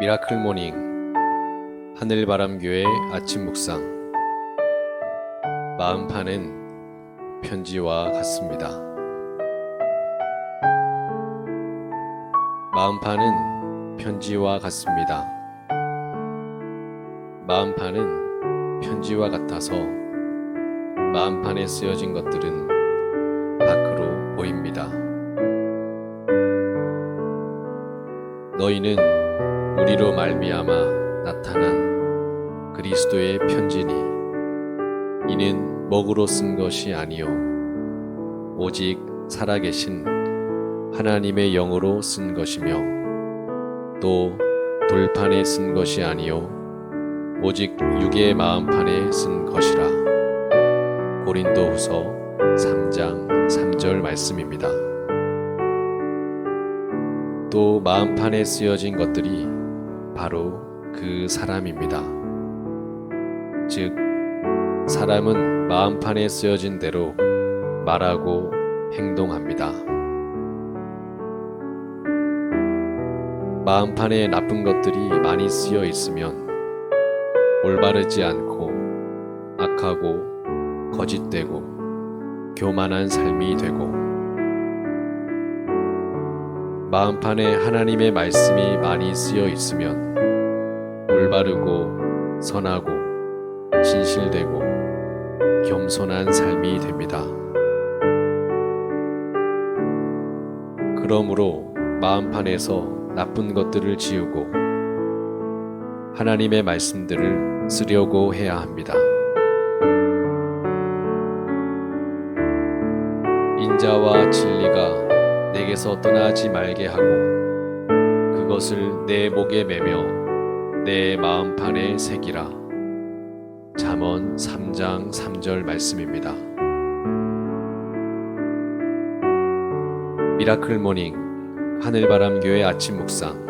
미라클 모닝 하늘바람교회 아침 묵상 마음판은 편지와 같습니다. 마음판은 편지와 같습니다. 마음판은 편지와 같아서 마음판에 쓰여진 것들은 밖으로 보입니다. 너희는 우리로 말미암아 나타난 그리스도의 편지니 이는 먹으로 쓴 것이 아니요 오직 살아계신 하나님의 영으로 쓴 것이며 또 돌판에 쓴 것이 아니요 오직 육의 마음판에 쓴 것이라 고린도후서 3장 3절 말씀입니다. 또 마음판에 쓰여진 것들이 바로 그 사람입니다. 즉, 사람은 마음판에 쓰여진 대로 말하고 행동합니다. 마음판에 나쁜 것들이 많이 쓰여 있으면 올바르지 않고 악하고 거짓되고 교만한 삶이 되고 마음판에 하나님의 말씀이 많이 쓰여 있으면 올바르고 선하고 진실되고 겸손한 삶이 됩니다. 그러므로 마음판에서 나쁜 것들을 지우고 하나님의 말씀들을 쓰려고 해야 합니다. 인자와 진리가 내게서 떠나지 말게 하고 그것을 내 목에 매며 내 마음판에 새기라. 잠언 3장 3절 말씀입니다. 미라클 모닝 하늘바람교회 아침 묵상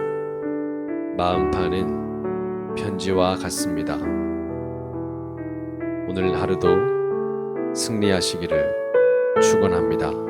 마음판은 편지와 같습니다. 오늘 하루도 승리하시기를 축원합니다.